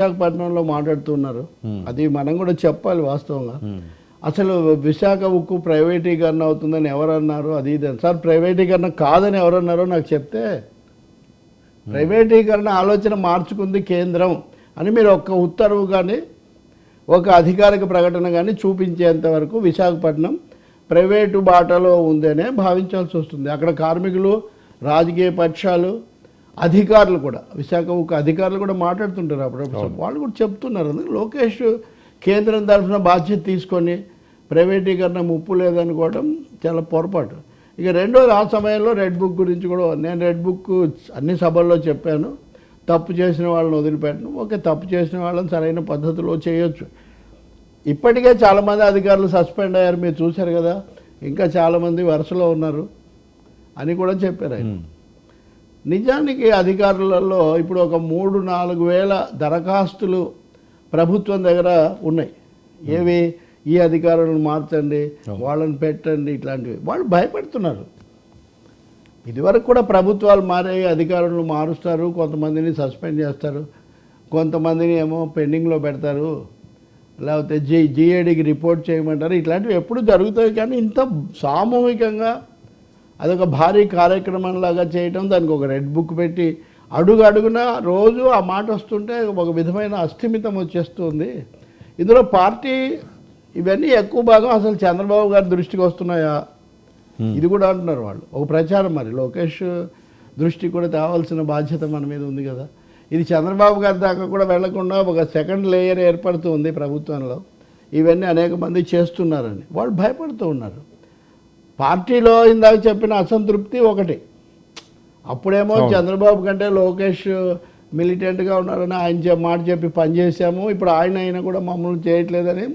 విశాఖపట్నంలో మాట్లాడుతున్నారు. అది మనం కూడా చెప్పాలి వాస్తవంగా. అసలు విశాఖ ఉక్కు ప్రైవేటీకరణ అవుతుందని ఎవరన్నారు? అది ఇది. సార్ ప్రైవేటీకరణ కాదని ఎవరన్నారో నాకు చెప్తే ప్రైవేటీకరణ ఆలోచన మార్చుకుంది కేంద్రం అని మీరు ఒక్క ఉత్తర్వు కానీ ఒక అధికారిక ప్రకటన కానీ చూపించేంత వరకు విశాఖపట్నం ప్రైవేటు బాటలో ఉందనే భావించాల్సి వస్తుంది. అక్కడ కార్మికులు రాజకీయ పక్షాలు అధికారులు కూడా విశాఖ ఉక్కు అధికారులు కూడా మాట్లాడుతుంటారు అప్పుడప్పుడు వాళ్ళు కూడా చెప్తున్నారు. అందుకే లోకేష్ కేంద్రం తరఫున బాధ్యత తీసుకొని ప్రైవేటీకరణ ముప్పు లేదనుకోవడం చాలా పొరపాటు. ఇక రెండోది ఆ సమయంలో రెడ్ బుక్ గురించి కూడా నేను రెడ్ బుక్ అన్ని సభల్లో చెప్పాను. తప్పు చేసిన వాళ్ళని వదిలిపెట్టను. ఓకే తప్పు చేసిన వాళ్ళని సరైన పద్ధతిలో చేయొచ్చు. ఇప్పటికే చాలామంది అధికారులు సస్పెండ్ అయ్యారు. మీరు చూశారు కదా ఇంకా చాలామంది వరుసలో ఉన్నారు అని కూడా చెప్పారు ఆయన. నిజానికి అధికారులలో ఇప్పుడు ఒక మూడు నాలుగు వేల దరఖాస్తులు ప్రభుత్వం దగ్గర ఉన్నాయి. ఏవి? ఈ అధికారులను మార్చండి వాళ్ళని పెట్టండి ఇట్లాంటివి. వాళ్ళు భయపెడుతున్నారు. ఇదివరకు కూడా ప్రభుత్వాలు మారే అధికారులను మారుస్తారు. కొంతమందిని సస్పెండ్ చేస్తారు. కొంతమందిని ఏమో పెండింగ్లో పెడతారు. లేకపోతే జి జిఏడికి రిపోర్ట్ చేయమంటారు. ఇట్లాంటివి ఎప్పుడు జరుగుతాయి. కానీ ఇంత సామూహికంగా అదొక భారీ కార్యక్రమంలాగా చేయటం దానికి ఒక రెడ్ బుక్ పెట్టి అడుగు అడుగున రోజు ఆ మాట వస్తుంటే ఒక విధమైన అస్థిమితం వచ్చేస్తుంది. ఇందులో పార్టీ ఇవన్నీ ఎక్కువ భాగం అసలు చంద్రబాబు గారి దృష్టికి వస్తున్నాయా? ఇది కూడా అంటున్నారు వాళ్ళు. ఒక ప్రచారం మరి. లోకేష్ దృష్టికి కూడా తేవాల్సిన బాధ్యత మన మీద ఉంది కదా. ఇది చంద్రబాబు గారి దాకా కూడా వెళ్ళకుండా ఒక సెకండ్ లేయర్ ఏర్పడుతుంది ప్రభుత్వంలో. ఇవన్నీ అనేక మంది చేస్తున్నారని. వాళ్ళు భయపడుతూ ఉన్నారు. పార్టీలో ఇందాక చెప్పిన అసంతృప్తి ఒకటి. అప్పుడేమో చంద్రబాబు కంటే లోకేష్ మిలిటెంట్గా ఉన్నారని ఆయన మాట చెప్పి పనిచేసాము ఇప్పుడు ఆయన అయినా కూడా మమ్మల్ని చేయట్లేదని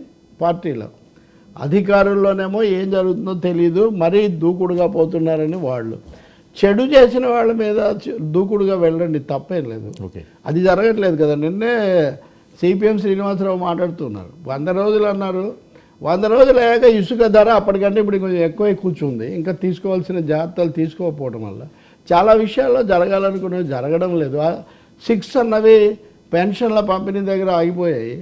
పార్టీలో. అధికారుల్లోనేమో ఏం జరుగుతుందో తెలియదు మరీ దూకుడుగా పోతున్నారని వాళ్ళు. చెడు చేసిన వాళ్ళ మీద దూకుడుగా వెళ్ళండి. తప్పేం లేదు. అది జరగట్లేదు కదా. నిన్నే సిపిఎం శ్రీనివాసరావు మాట్లాడుతున్నారు. వంద రోజులు అన్నారు. వంద రోజులు అయ్యాక ఇసుక ధర అప్పటికంటే ఇప్పుడు కొంచెం ఎక్కువై కూర్చుంది. ఇంకా తీసుకోవాల్సిన జాగ్రత్తలు తీసుకోకపోవడం వల్ల చాలా విషయాల్లో జరగాలనుకునేవి జరగడం లేదు. సిక్స్ అన్నవి పెన్షన్ల పంపిణీ దగ్గర ఆగిపోయాయి.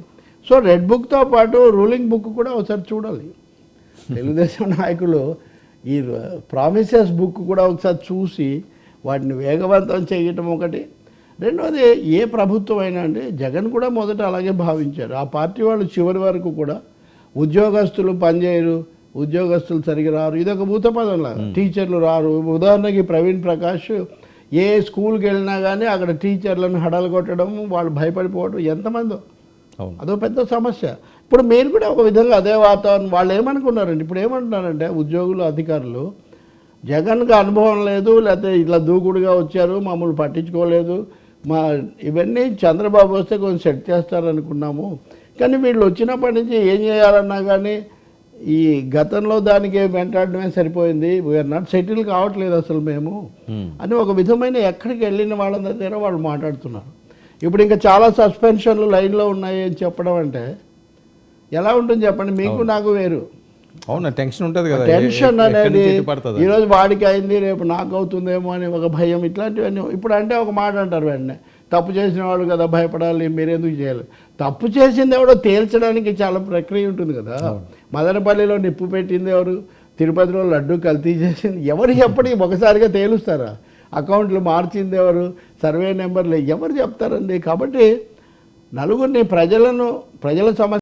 సో రెడ్ బుక్తో పాటు రూలింగ్ బుక్ కూడా ఒకసారి చూడాలి. తెలుగుదేశం నాయకులు ఈ ప్రామిసెస్ బుక్ కూడా ఒకసారి చూసి వాటిని వేగవంతం చేయటం ఒకటి. రెండవది ఏ ప్రభుత్వం అయినా అంటే జగన్ కూడా మొదట అలాగే భావించారు. ఆ పార్టీ వాళ్ళు చివరి వరకు కూడా ఉద్యోగస్తులు పనిచేయరు ఉద్యోగస్తులు సరిగా రారు. ఇది ఒక భూతపదం లాగా టీచర్లు రారు. ఉదాహరణకి ప్రవీణ్ ప్రకాష్ ఏ స్కూల్కి వెళ్ళినా కానీ అక్కడ టీచర్లను హడలు కొట్టడం వాళ్ళు భయపడిపోవడం ఎంతమందో. అదో పెద్ద సమస్య. ఇప్పుడు మీరు కూడా ఒక విధంగా అదే వాతావరణం వాళ్ళు ఏమనుకున్నారండి? ఇప్పుడు ఏమంటున్నారంటే ఉద్యోగులు అధికారులు జగన్కి అనుభవం లేదు లేకపోతే ఇట్లా దూకుడుగా వచ్చారు మమ్మల్ని పట్టించుకోలేదు. మా ఇవన్నీ చంద్రబాబు వస్తే కొంచెం సెట్ చేస్తారనుకున్నాము. కానీ వీళ్ళు వచ్చినప్పటి నుంచి ఏం చేయాలన్నా కానీ ఈ గతంలో దానికి వెంటాడడమే సరిపోయింది. వీఆర్ నాట్ సెటిల్ కావట్లేదు అసలు మేము. Hmm. అని ఒక విధమైన ఎక్కడికి వెళ్ళిన వాళ్ళ దగ్గర వాళ్ళు మాట్లాడుతున్నారు. ఇప్పుడు ఇంకా చాలా సస్పెన్షన్లు లైన్లో ఉన్నాయి అని చెప్పడం అంటే ఎలా ఉంటుంది చెప్పండి? మీకు నాకు వేరు. అవునా టెన్షన్ ఉంటుంది కదా. టెన్షన్ అనేది ఈరోజు వాడికి అయింది రేపు నాకు అవుతుందేమో అని ఒక భయం ఇట్లాంటివన్నీ. ఇప్పుడు అంటే ఒక మాట అంటారు వెంటనే. తప్పు చేసిన వాళ్ళు కదా భయపడాలి మీరెందుకు చేయాలి? తప్పు చేసింది ఎవడో తేల్చడానికి చాలా ప్రక్రియ ఉంటుంది కదా. మదనపల్లిలో నిప్పు పెట్టింది ఎవరు? తిరుపతిలో లడ్డు కల్తీ చేసింది. ఎవరు ఎప్పటికి ఒకసారిగా తేలుస్తారా? అకౌంట్లు మార్చింది ఎవరు? సర్వే నెంబర్లు. ఎవరు చెప్తారండి? కాబట్టి నలుగురిని ప్రజలను ప్రజల సమస్య